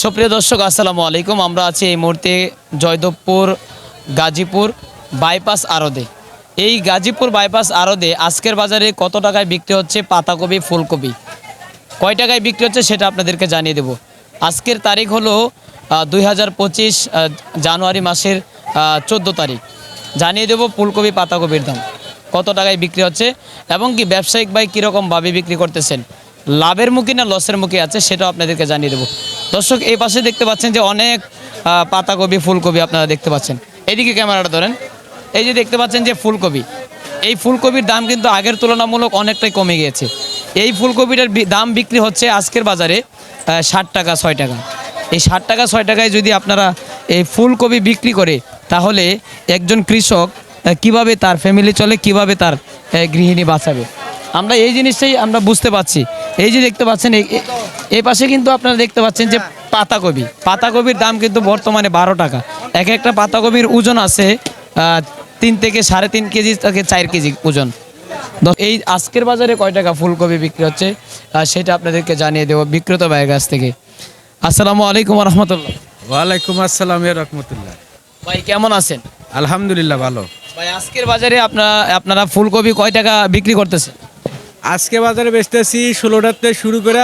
সুপ্রিয় দর্শক, আসসালামু আলাইকুম। আমরা আছি এই মুহূর্তে জয়দেবপুর, গাজীপুর বাইপাস আরদে। এই গাজীপুর বাইপাস আড়দে আজকের বাজারে কত টাকায় বিক্রি হচ্ছে? পাতাকপি, ফুলকপি। কয় টাকায় বিক্রি হচ্ছে সেটা আপনাদেরকে জানিয়ে দেব। আজকের তারিখ হলো দুই হাজার পঁচিশ জানুয়ারি মাসের চোদ্দ তারিখ। জানিয়ে দেব ফুলকপি, পাতাকপির দাম। কত টাকায় বিক্রি হচ্ছে এবং কি ব্যবসায়িক ভাই কীরকমভাবে বিক্রি করতেছেন? লাভের মুখী না লসের মুখে আছে সেটাও আপনাদেরকে জানিয়ে দেবো। দর্শক, এই পাশে দেখতে পাচ্ছেন যে অনেক পাতাকপি, ফুলকপি আপনারা দেখতে পাচ্ছেন। এদিকে ক্যামেরাটা ধরেন। এই যে দেখতে পাচ্ছেন যে ফুলকপি। এই ফুলকপির দাম কিন্তু আগের তুলনামূলক অনেকটাই কমে গিয়েছে। এই ফুলকপিটার দাম বিক্রি হচ্ছে আজকের বাজারে ষাট টাকা, ছয় টাকা। এই ষাট টাকা, ছয় টাকায় যদি আপনারা এই ফুলকপি বিক্রি করে, তাহলে একজন কৃষক কীভাবে তার ফ্যামিলি চলে, কীভাবে তার গৃহিণী বাঁচাবে? আমরা এই জিনিসটাই আমরা বুঝতে পারছি। এই যে দেখতে পাচ্ছেন এই- পাশে কিন্তু আপনারা দেখতে পাচ্ছেন যে পাতাকপি। পাতাকপির দাম কিন্তু বর্তমানে বারো টাকা। এক একটা পাতাকপির ওজন আছে তিন থেকে সাড়ে তিন কেজি থেকে চার কেজি ওজন। এই আজকের বাজারে কয় টাকা ফুলকপি বিক্রি হচ্ছে? সেটা আপনাদেরকে জানিয়ে দেবো বিক্রেতা ভাইয়ের কাছ থেকে। আসসালামু আলাইকুম রহমতুল্লাহ ওয়ালাইকুম আসসালাম রহমতুল্লাহ। ভাই কেমন আছেন? আলহামদুলিল্লাহ ভালো। ভাই আজকের বাজারে আপনারা আপনারা ফুলকপি কয় টাকা বিক্রি করতেছেন? আজকে বাজারে বেচতেছি ষোলোটাতে শুরু করে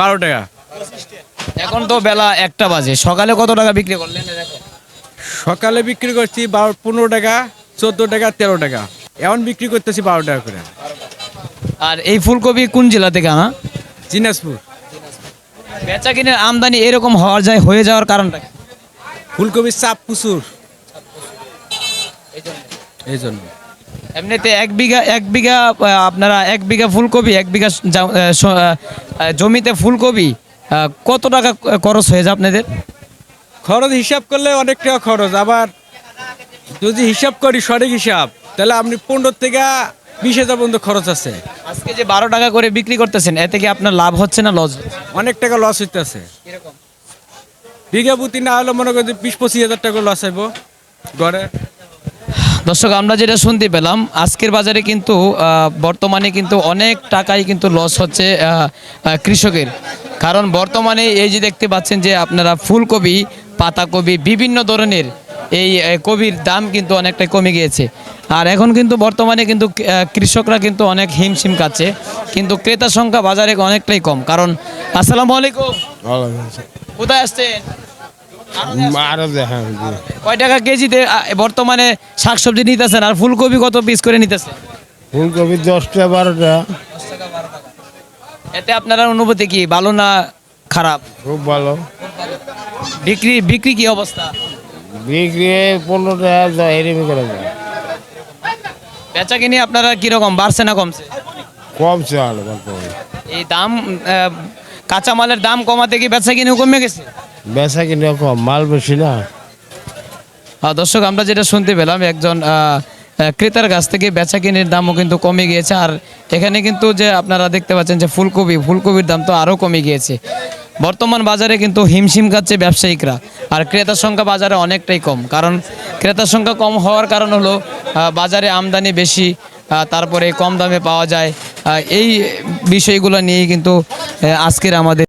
বারো টাকা। এখন তো বেলা একটা বাজে। সকালে কত টাকা বিক্রি করলেন? সকালে বিক্রি করছি বারো পনেরো টাকা চোদ্দ টাকা তেরো টাকা। এখন বিক্রি করতেছি বারো টাকা করে। আর এই ফুলকপি কোন জেলা থেকে আনা? দিনাজপুর। বেচা কিনের আমদানি এরকম হওয়ার যায় হয়ে যাওয়ার কারণটা? ফুলকপির চাপ প্রচুর। এই জন্য। এমনিতে এক বিঘা এক বিঘা আপনারা এক বিঘা ফুলকপি এক বিঘা জমিতে ফুলকপি কত টাকা খরচ হয়ে যায় আপনাদের? খরচ হিসাব করলে অনেক টাকা খরচ আবার যদি হিসাব করি সঠিক হিসাব তাহলে আপনি পনেরো থেকে বিশ হাজার পর্যন্ত খরচ আছে। আজকে যে বারো টাকা করে বিক্রি করতেছেন এতে কি আপনার লাভ হচ্ছে না লস? অনেক টাকা লস হইতেছে। বিঘা প্রতি না হলে মনে করি বিশ পঁচিশ হাজার টাকা লস হইব গড়ে দর্শক আমরা যেটা শুনতে পেলাম আজকের বাজারে কিন্তু বর্তমানে কিন্তু অনেক টাকাই কিন্তু লস হচ্ছে কৃষকের। কারণ বর্তমানে এই যে দেখতে পাচ্ছেন যে আপনারা ফুলকপি পাতাকপি বিভিন্ন ধরনের এই কবির দাম কিন্তু অনেকটাই কমে গিয়েছে। আর এখন কিন্তু বর্তমানে কিন্তু কৃষকরা কিন্তু অনেক হিমশিম খাচ্ছে। কিন্তু ক্রেতা সংখ্যা বাজারে অনেকটাই কম। কারণ আসসালামু আলাইকুম। কোথায় আসছেন? আরও দেখেন কয় টাকা কেজিতে বর্তমানে শাকসবজি নিতেছেন? আর ফুলকপি কত পিস করে নিতেছেন? ফুলকপি দশটা বারোটা এতে আপনার অনুভূতি কি ভালো না খারাপ? খুব ভালো। বিক্রি বিক্রি কি অবস্থা? বিক্রি পনেরো টাকা এরমি করে যায়। বেচা কিনে আপনারা কীরকম বাড়ছে না কমছে? কমছে এই দাম আহ, কাঁচামালের দাম কমাতে কি বেচা কিনে কমে গেছে? বেচা কিনে কম, মাল বেশি না। দর্শক, আমরা যেটা শুনতে পেলাম, একজন ক্রেতার কাছ থেকে বেচা কিনের দামও কিন্তু কমে গিয়েছে। আর এখানে কিন্তু যে আপনারা দেখতে পাচ্ছেন যে ফুলকপি, ফুলকপির দাম তো আরও কমে গিয়েছে। বর্তমান বাজারে কিন্তু হিমশিম খাচ্ছে ব্যবসায়িকরা, আর ক্রেতার সংখ্যা বাজারে অনেকটাই কম। কারণ ক্রেতার সংখ্যা কম হওয়ার কারণ হলো বাজারে আমদানি বেশি তারপরে কম দামে পাওয়া যায়। এই বিষয়গুলো নিয়েই কিন্তু আজকের আমাদের